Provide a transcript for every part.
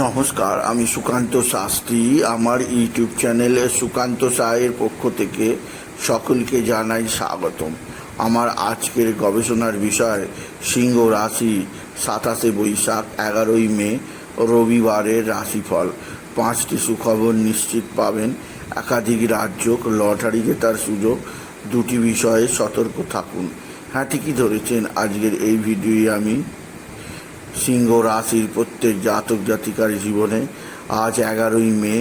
নমস্কার, আমি সুকান্ত শাস্ত্রী। আমার ইউটিউব চ্যানেলে সুকান্ত সায়ের পক্ষ থেকে সকলকে জানাই স্বাগতম। আমার আজকের গবেষণার বিষয়, সিংহ রাশি, সাতাশে বৈশাখ, এগারোই মে, রবিবারের রাশিফল। পাঁচটি সুখবর নিশ্চিত পাবেন। একাধিক রাজ্য লটারি জেতার সুযোগ, দুটি বিষয়ে সতর্ক থাকুন। হ্যাঁ ঠিকই ধরেছেন, আজকের এই ভিডিওয়ে আমি সিংহ রাশির প্রত্যেক জাতক জাতিকার জীবনে আজ এগারোই মে,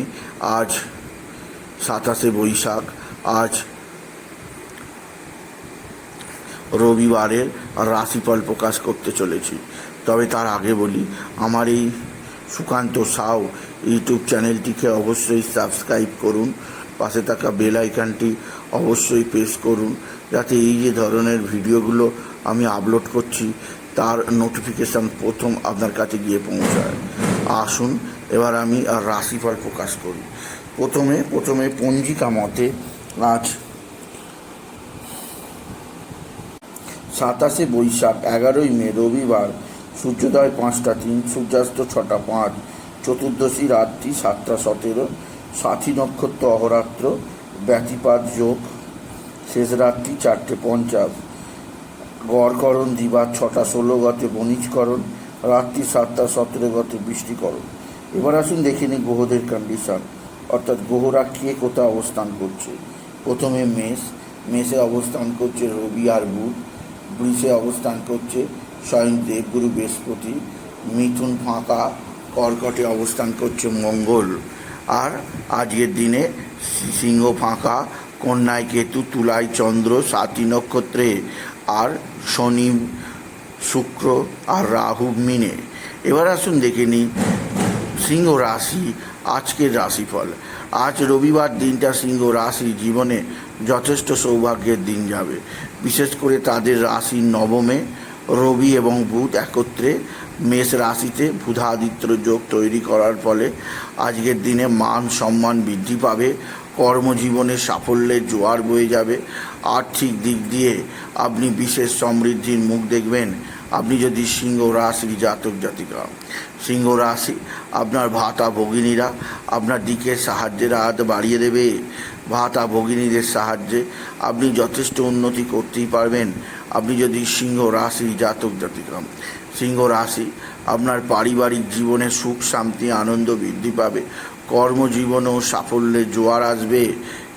আজ সাতাশে বৈশাখ, আজ রবিবারের রাশিফল প্রকাশ করতে চলেছি। তবে তার আগে বলি, আমার এই সুকান্ত সাউ ইউটিউব চ্যানেলটিকে অবশ্যই সাবস্ক্রাইব করুন, পাশে থাকা বেল আইকনটি অবশ্যই প্রেস করুন, যাতে এই যে ধরনের ভিডিওগুলো আমি আপলোড করছি তার নোটিফিকেশান প্রথম আপনার কাছে গিয়ে পৌঁছায়। আসুন, এবার আমি রাশিফল প্রকাশ করি। প্রথমে প্রথমে পঞ্জিকা মতে আজ সাতাশে বৈশাখ, এগারোই মে, রবিবার, সূর্যোদয় পাঁচটা তিন, সূর্যাস্ত ছটা পাঁচ, চতুর্দশী রাত্রি সাতটা সতেরো, সাথী নক্ষত্র অহরাত্র, ব্যতিপাত যোগ, শেষ রাত্রি চারটে পঞ্চাশ। গড়করণ দিবা ছটা ষোলো গতে বণিজকরণ রাত্রি সাতটা সতেরো গতে বৃষ্টিকরণ এবার আসুন দেখে নিই গ্রহদের কন্ডিশন অর্থাৎ গ্রহরা কে কোথায় অবস্থান করছে? প্রথমে মেষ। মেষে অবস্থান করছে রবি আর বুধ। বৃষে অবস্থান করছে স্বয়ং দেবগুরু বৃহস্পতি। মিথুন ফাঁকা। কর্কটে অবস্থান করছে মঙ্গল। আর আজকের দিনে সিংহ ফাঁকা। কন্যায় কেতু তুলায় চন্দ্র সাতী নক্ষত্রে আর শনি শুক্র আর রাহু মিনে। এবার আসুন দেখে নিই সিংহ রাশি, আজকের রাশিফল। আজ রবিবার দিনটা সিংহ রাশি জীবনে যথেষ্ট সৌভাগ্যের দিন যাবে। বিশেষ করে তাদের রাশি নবমে রবি এবং বুধ একত্রে মেষ রাশিতে বুধাদিত্য যোগ তৈরি করার ফলে আজকের দিনে মান সম্মান বৃদ্ধি পাবে। কর্মজীবনে সাফল্যের জোয়ার বয়ে যাবে। আর্থিক দিক দিয়ে আপনি বিশেষ সমৃদ্ধির মুখ দেখবেন। আপনি যদি সিংহ রাশির জাতক জাতিকা, সিংহ রাশি আপনার ভাতা ভগিনীরা আপনার দিকে সাহায্যের হাত বাড়িয়ে দেবে। ভাতা ভগিনীদের সাহায্যে আপনি যথেষ্ট উন্নতি করতেই পারবেন। আপনি যদি সিংহ রাশির জাতক জাতিকা, সিংহ রাশি আপনার পারিবারিক জীবনে সুখ, শান্তি, আনন্দ বৃদ্ধি পাবে। কর্মজীবনেও সাফল্যের জোয়ার আসবে।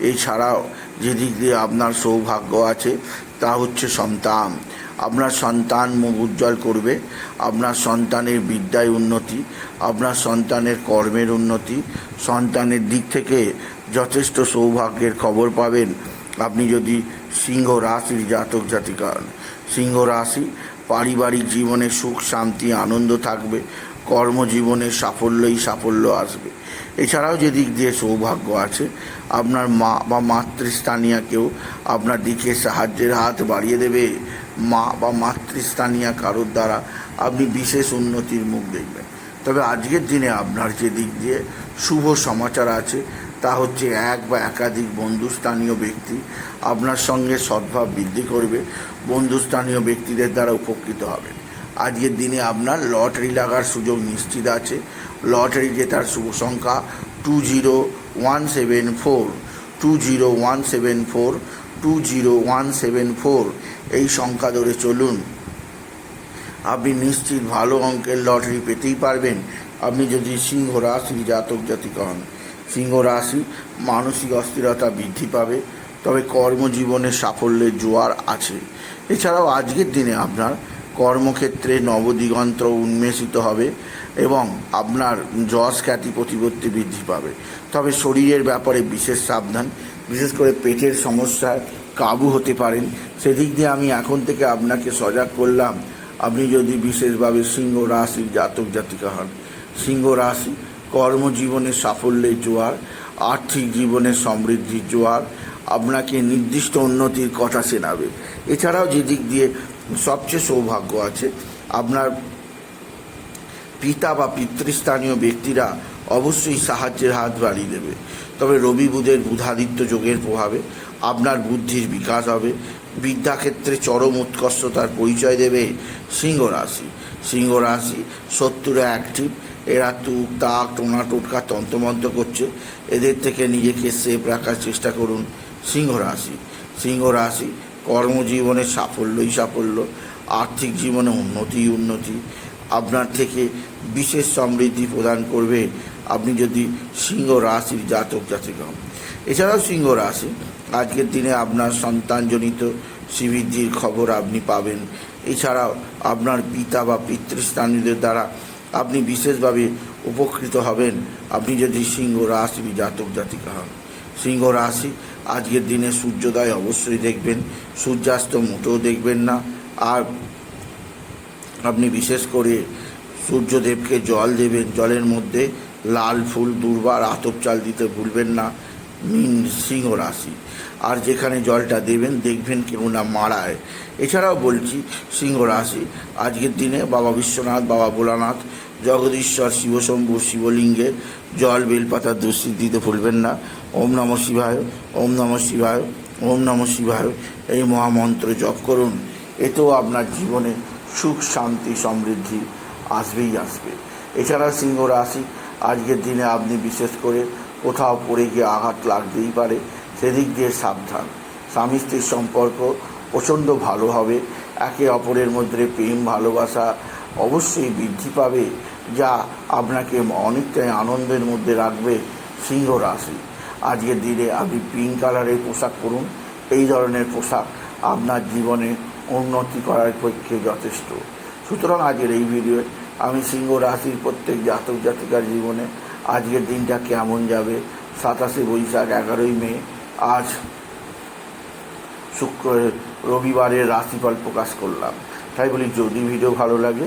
এছাড়াও যেদিক দিয়ে আপনার সৌভাগ্য আছে, তা হচ্ছে সন্তান। আপনার সন্তান মুখ উজ্জ্বল করবে, আপনার সন্তানের বিদ্যায় উন্নতি, আপনার সন্তানের কর্মের উন্নতি, সন্তানের দিক থেকে যথেষ্ট সৌভাগ্যের খবর পাবেন। আপনি যদি সিংহ রাশির জাতক জাতিকা হন। সিংহ রাশি পারিবারিক জীবনে সুখ, শান্তি, আনন্দ থাকবে, কর্মজীবনে সাফল্যই সাফল্য আসবে। এছাড়াও যে দিক দিয়ে সৌভাগ্য আছে, আপনার মা বা মাতৃস্থানীয় কেউ আপনার দিকে সাহায্যের হাত বাড়িয়ে দেবে, মা বা মাতৃস্থানীয় কারোর দ্বারা আপনি বিশেষ উন্নতির মুখ দেখবেন। তবে আজকের দিনে আপনার যে দিক দিয়ে শুভ সমাচার আছে, তা হচ্ছে এক বা একাধিক বন্ধুস্থানীয় ব্যক্তি আপনার সঙ্গে সদ্ভাব বৃদ্ধি করবে, বন্ধুস্থানীয় ব্যক্তিদের দ্বারা উপকৃত হবেন আজকের দিনে আপনার লটারি লাগার সুযোগ নিশ্চিত আছে। লটারি জেতার শুভ সংখ্যা two zero one seven four two zero one seven four two zero one seven four এই সংখ্যা ধরে চলুন। আপনি নিশ্চিত ভালো অঙ্কের লটারি পেতেই পারবেন। আপনি যদি সিংহ রাশির জাতক জাতিকা হন, সিংহ রাশি মানসিক অস্থিরতা বৃদ্ধি পাবে, তবে কর্মজীবনে সাফল্যের জোয়ার আছে। এছাড়াও আজকের দিনে আপনার কর্মক্ষেত্রে নবদিগন্ত উন্মেষিত হবে এবং আপনার যশ খ্যাতি প্রতিপত্তি বৃদ্ধি পাবে। তবে শরীরের ব্যাপারে বিশেষ সাবধান, বিশেষ করে পেটের সমস্যায় কাবু হতে পারেন। সেদিক দিয়ে আমি এখন থেকে আপনাকে সজাগ করলাম, আপনি যদি বিশেষভাবে সিংহ রাশির জাতক জাতিকা হন। সিংহ রাশি, কর্মজীবনে সাফল্যের জোয়ার, আর্থিক জীবনে সমৃদ্ধির জোয়ার, আপনাকে নির্দিষ্ট উন্নতির কথা শোনাবে এছাড়াও যেদিক দিয়ে সবচেয়ে সৌভাগ্য আছে, আপনার পিতা বা পিতৃস্থানীয় ব্যক্তিরা অবশ্যই সাহায্যের হাত বাড়িয়ে দেবে। তবে রবি বুধের বুধাদিত্য যোগের প্রভাবে আপনার বুদ্ধির বিকাশ হবে। বিদ্যাক্ষেত্রে চরম উৎকর্ষতার পরিচয় দেবে সিংহ রাশি। সিংহ রাশি শত্রুরা অ্যাক্টিভ এরা তুক, তাক, টোনা, টোটকা, তন্ত্রমন্ত্র করছে। এদের থেকে নিজেকে সেফ রাখার চেষ্টা করুন সিংহ রাশি। সিংহ রাশি কর্মজীবনে সাফল্যই সাফল্য, আর্থিক জীবনে উন্নতি উন্নতি। আপনার থেকে বিশেষ সমৃদ্ধি প্রদান করবে আপনি যদি সিংহ রাশির জাতক জাতিকা হন। এছাড়াও সিংহ রাশি, আজকের দিনে আপনার সন্তানজনিত শ্রীবৃদ্ধির খবর আপনি পাবেন। এছাড়াও আপনার পিতা বা পিতৃস্থানীয়দের দ্বারা আপনি বিশেষভাবে উপকৃত হবেন। আপনি যদি সিংহ রাশির জাতক জাতিকা হন। সিংহ রাশি আজকের দিনে সূর্যোদয় অবশ্যই দেখবেন, সূর্যাস্ত মোটেও দেখবেন না। আর আপনি বিশেষ করে সূর্যদেবকে জল দেবেন, জলের মধ্যে লাল ফুল দুর্বার আতপ চাল দিতে ভুলবেন না, মিন সিংহ রাশি। আর যেখানে জলটা দেবেন, দেখবেন কেউ না মারায়। এছাড়াও বলছি, সিংহ রাশি, আজকের দিনে বাবা বিশ্বনাথ, বাবা ভোলানাথ জগদীশ্বর, শিবশম্ভু, শিবলিঙ্গে জল বেলপাতা দোষী দিতে ভুলবেন না। ওম নম শিবায়, ওম নম শিবায়, ওম নম শিবায়। এই মহামন্ত্র জপ করুন। এতেও আপনার জীবনে সুখ, শান্তি, সমৃদ্ধি আসবেই আসবে। এছাড়া সিংহ রাশি, আজকের দিনে আপনি বিশেষ করে কোথাও পড়ে গিয়ে আঘাত লাগতেই পারে, সেদিক দিয়ে সাবধান। স্বামী স্ত্রীর সম্পর্ক প্রচণ্ড ভালো হবে, একে অপরের মধ্যে প্রেম, ভালোবাসা অবশ্যই বৃদ্ধি পাবে। যা আপনাকে অনেকটাই আনন্দের মধ্যে রাখবে সিংহ রাশি। আজকের দিনে আপনি পিঙ্ক কালারের পোশাক পরুন। এই ধরনের পোশাক আপনার জীবনে উন্নতি করার পক্ষে যথেষ্ট। সুতরাং আজকের এই ভিডিওয়ে আমি সিংহ রাশির প্রত্যেক জাতক জাতিকার জীবনে আজকের দিনটা কেমন যাবে? সাতাশে বৈশাখ, এগারোই মে, আজ শুক্র, রবিবারের রাশিফল প্রকাশ করলাম। তাই বলি, যদি ভিডিও ভালো লাগে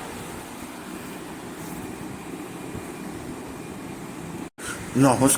নমস্কার